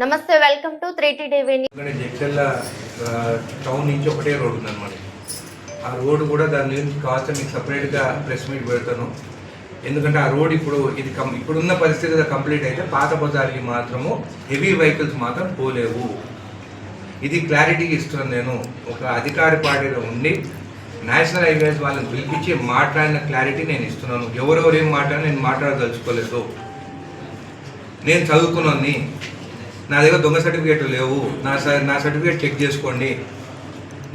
నమస్తే welcome to three T TV Jadcherla town నుంచి ఒకటే రోడ్ ఉందన్నమాట. ఆ రోడ్ కూడా దాని గురించి కావాల్సిన మీకు సపరేట్గా ప్రెస్ మీట్ పెడతాను. ఎందుకంటే ఆ రోడ్ ఇప్పుడు ఇది కం ఇప్పుడున్న పరిస్థితి కంప్లీట్ అయితే పాత బజార్కి మాత్రము హెవీ వెహికల్స్ మాత్రం పోలేవు. ఇది క్లారిటీ ఇస్తున్నాను నేను. ఒక అధికారి పార్టీలో ఉండి నేషనల్ హైవేస్ వాళ్ళని పిలిపించి మాట్లాడిన క్లారిటీ నేను ఇస్తున్నాను. ఎవరెవరు ఏం మాట్లాడినా నేను మాట్లాడదలుచుకోలేదు. నేను చదువుకున్నాను నా దగ్గర దొంగ సర్టిఫికేట్లు లేవు. నా నా సర్టిఫికేట్ చెక్ చేసుకోండి.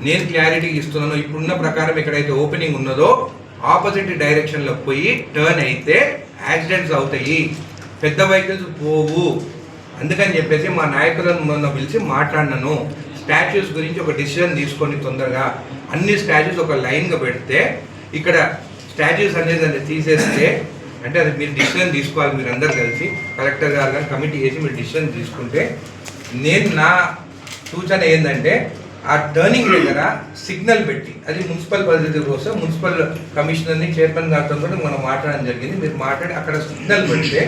నేను క్లారిటీ ఇస్తున్నాను. ఇప్పుడున్న ప్రకారం ఎక్కడైతే ఓపెనింగ్ ఉన్నదో ఆపోజిట్ డైరెక్షన్లో పోయి టర్న్ అయితే యాక్సిడెంట్స్ అవుతాయి. పెద్ద వెహికల్స్ పోవు. అందుకని చెప్పేసి మా నాయకులను మొన్న పిలిచి మాట్లాడినాను. స్టాచ్యూస్ గురించి ఒక డిసిజన్ తీసుకొని తొందరగా అన్ని స్టాచ్యూస్ ఒక లైన్గా పెడితే ఇక్కడ స్టాచ్యూస్ అనేది తీసేస్తే అంటే అది మీరు డిసిషన్ తీసుకోవాలి మీరు అందరు కలిసి. కలెక్టర్ గారు కానీ కమిటీ చేసి మీరు డిసిషన్ తీసుకుంటే నేను నా సూచన ఏంటంటే ఆ టర్నింగ్ దగ్గర సిగ్నల్ పెట్టి అది మున్సిపల్ పరిస్థితి కోసం మున్సిపల్ కమిషనర్ని చైర్మన్ గారితో కూడా మనం మాట్లాడడం జరిగింది. మీరు మాట్లాడి అక్కడ సిగ్నల్ పెడితే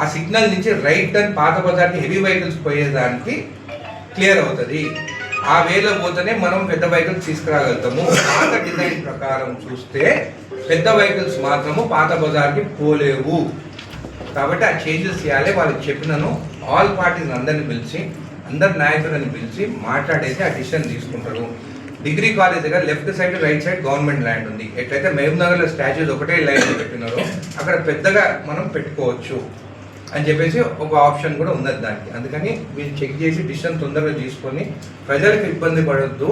ఆ సిగ్నల్ నుంచి రైట్ టర్న్ పాత బజార్కి హెవీ వెహికల్స్ పోయేదానికి క్లియర్ అవుతుంది. ఆ వేలో పోతేనే మనం పెద్ద వెహికల్స్ తీసుకురాగలుగుతాము. పాత డిజైన్ ప్రకారం చూస్తే పెద్ద వెహికల్స్ మాత్రము పాత బజార్కి పోలేవు. కాబట్టి ఆ చేంజెస్ చేయాలి. వాళ్ళకి చెప్పినను ఆల్ పార్టీస్ అందరిని పిలిచి అందరి నాయకులను పిలిచి మాట్లాడేసి ఆ డిసిషన్ తీసుకుంటారు. డిగ్రీ కాలేజ్ దగ్గర left side right side government land ఉంది. ఎట్లయితే మహబూబ్ నగర్లో స్టాచ్యూస్ ఒకటే లైన్ పెట్టినారో అక్కడ పెద్దగా మనం పెట్టుకోవచ్చు. అని చెప్పేసి ఒక ఆప్షన్ కూడా ఉన్నది దానికి. అందుకని మీరు చెక్ చేసి డిసిషన్ తొందరగా తీసుకొని ప్రజలకు ఇబ్బంది పడొద్దు.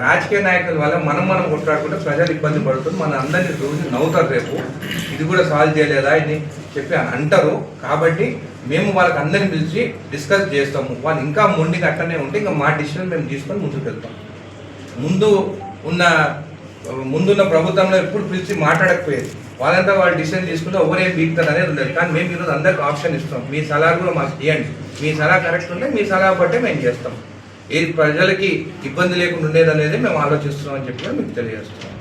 రాజకీయ నాయకుల వల్ల మనం మనం కొట్లాడుకుంటే ప్రజలు ఇబ్బంది పడుతుంది. మన అందరినీ రోజు నవ్వుతారు రేపు. ఇది కూడా సాల్వ్ చేయలేదా ఇది చెప్పి అంటారు. కాబట్టి మేము వాళ్ళకి అందరిని పిలిచి డిస్కస్ చేస్తాము. వాళ్ళు ఇంకా మొండిగా అట్టనే ఉంటే ఇంకా మా డిసిషన్ మేము తీసుకొని ముందుకు వెళ్తాం. ముందు ఉన్న ముందున్న ప్రభుత్వంలో ఎప్పుడు పిలిచి మాట్లాడకపోయేది. వాళ్ళంతా వాళ్ళు డిసిషన్ తీసుకుంటే ఎవరేం బీక్తారు అనేది ఉండదు. కానీ మేము ఈరోజు అందరికి ఆప్షన్ ఇస్తాం. మీ సలహా కూడా మాకు ఇవ్వండి. మీ సలహా కరెక్ట్ ఉంటే మీ సలహా బట్టే మేము చేస్తాం. ఏ ప్రజలకి ఇబ్బంది లేకుండా ఉండేది అనేది మేము ఆలోచిస్తున్నాం అని చెప్పి మీకు తెలియజేస్తున్నాం.